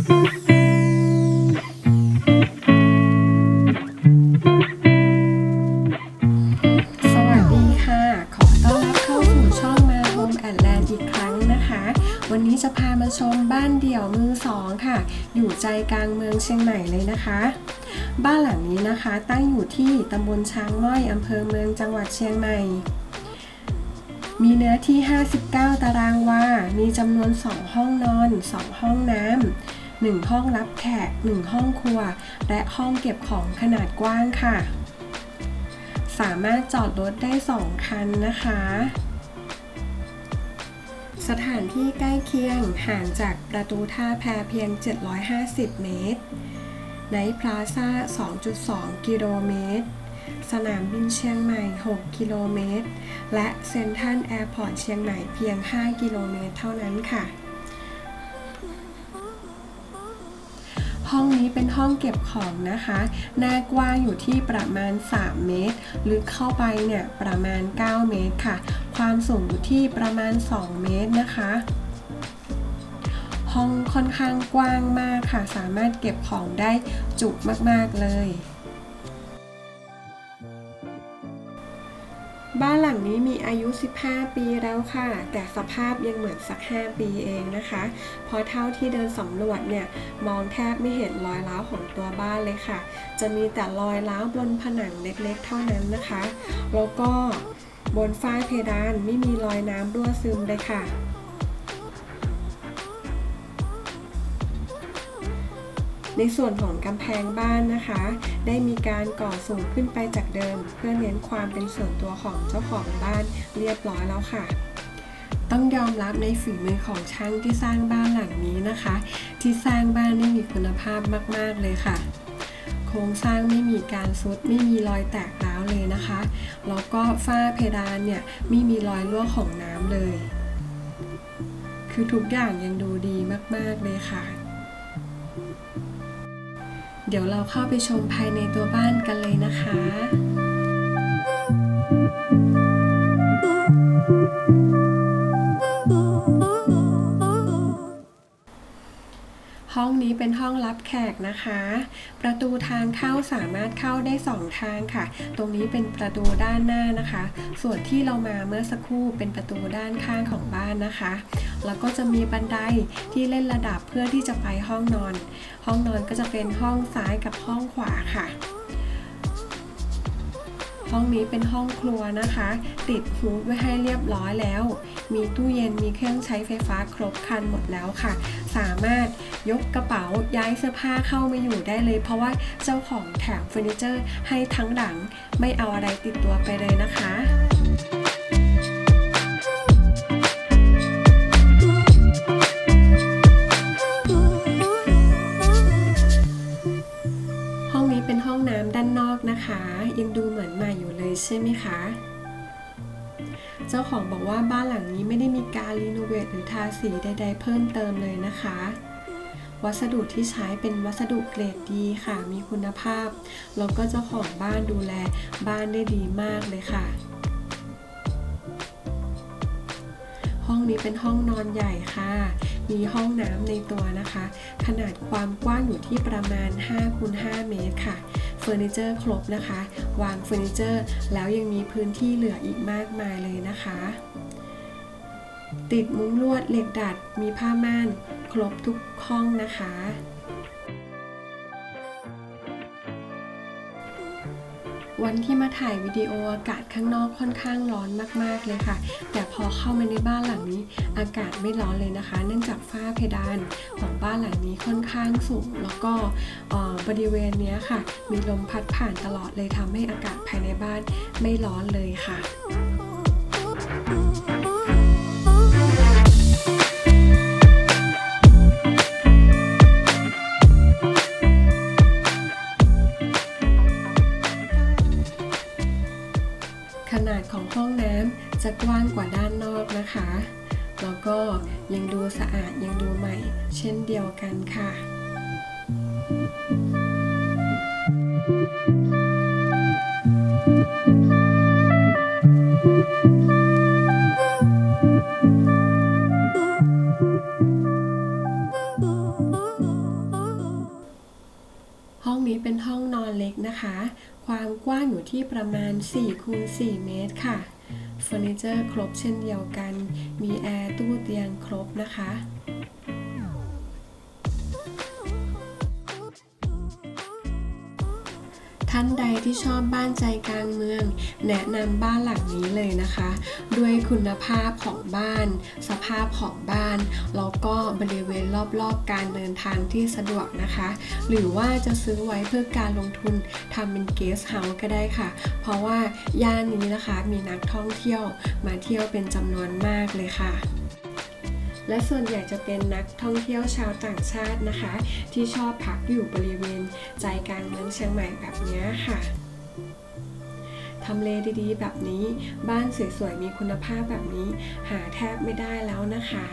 สวัสดีค่ะ ขอต้อนรับเข้าสู่ช่องมาโฮมแอนแลนด์อีกครั้งนะคะ วันนี้จะพามาชมบ้านเดี่ยวมือสองค่ะ อยู่ใจกลางเมืองเชียงใหม่เลยนะคะ บ้านหลังนี้นะคะตั้งอยู่ที่ตำบลช้างม้อยอำเภอเมืองจังหวัดเชียงใหม่มีเนื้อที่ 59 ตารางวา มีจำนวน 2 ห้องนอน 2 ห้องน้ำ 1 ห้องรับแขก 1 ห้องครัว และห้องเก็บของขนาดกว้างค่ะ สามารถจอดรถได้ 2 คันนะคะ สถานที่ใกล้เคียงห่างจากประตูท่าแพเพียง 750 เมตรไนท์พลาซ่า 2.2 กิโลเมตร สนามบินเชียงใหม่ 6 กิโลเมตร และเซ็นทรัลแอร์พอร์ตเชียงใหม่เพียง 5 กิโลเมตรเท่านั้นค่ะ ห้องนี้เป็นห้องเก็บของนะคะ หน้ากว้างอยู่ที่ประมาณ 3 เมตร ลึกเข้าไปเนี่ยประมาณ 9 เมตรค่ะ ความสูงอยู่ที่ประมาณ 2 เมตรนะคะห้องค่อนข้างกว้างมากค่ะ สามารถเก็บของได้จุมาก ๆ เลย นี้มีอายุ 15 ปีแล้วค่ะ แต่สภาพยังเหมือนสัก 5 ปีเองนะคะ เพราะเท่าที่เดินสำรวจเนี่ย มองแทบไม่เห็นรอยร้าวของตัวบ้านเลยค่ะ จะมีแต่รอยร้าวบนผนังเล็กๆ เท่านั้นนะคะ แล้วก็บนฝ้าเพดานไม่มีรอยน้ำรั่วซึมเลยค่ะ ในส่วนของกำแพงบ้านนะคะ ได้มีการก่อสูงขึ้นไปจากเดิม เพื่อเน้นความเป็นส่วนตัวของเจ้าของบ้านเรียบร้อยแล้วค่ะต้องยอมรับในฝีมือของช่างที่สร้างบ้านหลังนี้นะคะ ที่สร้างบ้านได้มีคุณภาพมาก ๆ เลยค่ะ โครงสร้างไม่มีการซุดไม่มีรอยแตกร้าวเลยนะคะแล้วก็ฝ้าเพดานเนี่ยไม่มีรอยรั่วของน้ำเลย คือทุกอย่างยังดูดีมาก ๆ เลยค่ะ เดี๋ยวเราเข้าไปชมภายในตัวบ้านกันเลยนะคะ ห้องนี้เป็นห้องรับแขกนะคะ ประตูทางเข้าสามารถเข้าได้ 2 ทางค่ะ ตรงนี้เป็นประตูด้านหน้านะคะ ส่วนที่เรามาเมื่อสักครู่เป็นประตูด้านข้างของบ้านนะคะ แล้วก็จะมีบันไดที่เล่นระดับเพื่อที่จะไปห้องนอน ห้องนอนก็จะเป็นห้องซ้ายกับห้องขวาค่ะ ห้องนี้เป็นห้องครัวนะคะ ติดฮูดไว้ให้เรียบร้อยแล้ว มีตู้เย็นมีเครื่องใช้ไฟฟ้าครบครันหมดแล้วค่ะ สามารถยกกระเป๋าย้ายเสื้อผ้าเข้ามาอยู่ได้เลย เพราะว่าเจ้าของแถมเฟอร์นิเจอร์ให้ทั้งหลัง ไม่เอาอะไรติดตัวไปเลยนะคะ ยังดูเหมือนใหม่อยู่เลยใช่ไหมคะ เจ้าของบอกว่าบ้านหลังนี้ไม่ได้มีการรีโนเวทหรือทาสีใด ๆ เพิ่มเติมเลยนะคะ วัสดุที่ใช้เป็นวัสดุเกรดดีค่ะ มีคุณภาพ แล้วก็เจ้าของบ้านดูแลบ้านได้ดีมากเลยค่ะห้องนี้เป็นห้องนอนใหญ่ค่ะ มีห้องน้ำในตัวนะคะ ขนาดความกว้างอยู่ที่ประมาณ5คูณ5เมตรค่ะ เฟอร์นิเจอร์ครบนะคะ วางเฟอร์นิเจอร์ แล้วยังมีพื้นที่เหลืออีกมากมายเลยนะคะ ติดมุ้งลวดเหล็กดัดมีผ้าม่าน ครบทุกห้องนะคะ วันที่มาถ่ายวิดีโออากาศข้างนอกค่อนข้างร้อนมากๆเลยค่ะ แต่พอเข้ามาในบ้านหลังนี้ อากาศไม่ร้อนเลยนะคะ เนื่องจากฝ้าเพดานของบ้านหลังนี้ค่อนข้างสูง แล้วก็บริเวณนี้ค่ะ มีลมพัดผ่านตลอดเลยทำให้อากาศภายในบ้านไม่ร้อนเลยค่ะ ขนาดของห้องน้ำจะกว้างกว่าด้านนอกนะคะ แล้วก็ยังดูสะอาดยังดูใหม่ เช่นเดียวกันค่ะ นี้เป็นห้องนอนเล็กนะคะ ความกว้างอยู่ที่ประมาณ4คูณ4เมตรค่ะเฟอร์นิเจอร์ครบเช่นเดียวกัน มีแอร์ตู้เตียงครบนะคะานใดที่ชอบบ้านใจกลางเมือง แนะนำบ้านหลังนี้เลยนะคะ ด้วยคุณภาพของบ้าน สภาพของบ้านแล้วก็บริเวณรอบๆ การเดินทางที่สะดวกนะคะ หรือว่าจะซื้อไว้เพื่อการลงทุนทำเป็นเกสเฮาส์ก็ได้ค่ะ เพราะว่าย่านนี้นะคะมีนักท่องเที่ยวมาเที่ยวเป็นจำนวนมากเลยค่ะ และส่วนใหญ่จะเป็นนักท่องเที่ยวชาวต่างชาตินะคะ ที่ชอบพักอยู่บริเวณใจกลางเมืองเชียงใหม่แบบนี้ค่ะทำเลดีๆ แบบนี้ บ้านสวยๆมีคุณภาพแบบนี้ หาแทบไม่ได้แล้วนะคะ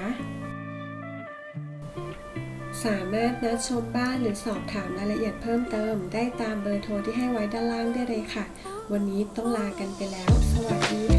สามารถนัดชมบ้านหรือสอบถามรายละเอียดเพิ่มเติม ได้ตามเบอร์โทรที่ให้ไว้ด้านล่างได้เลยค่ะ วันนี้ต้องลากันไปแล้ว สวัสดี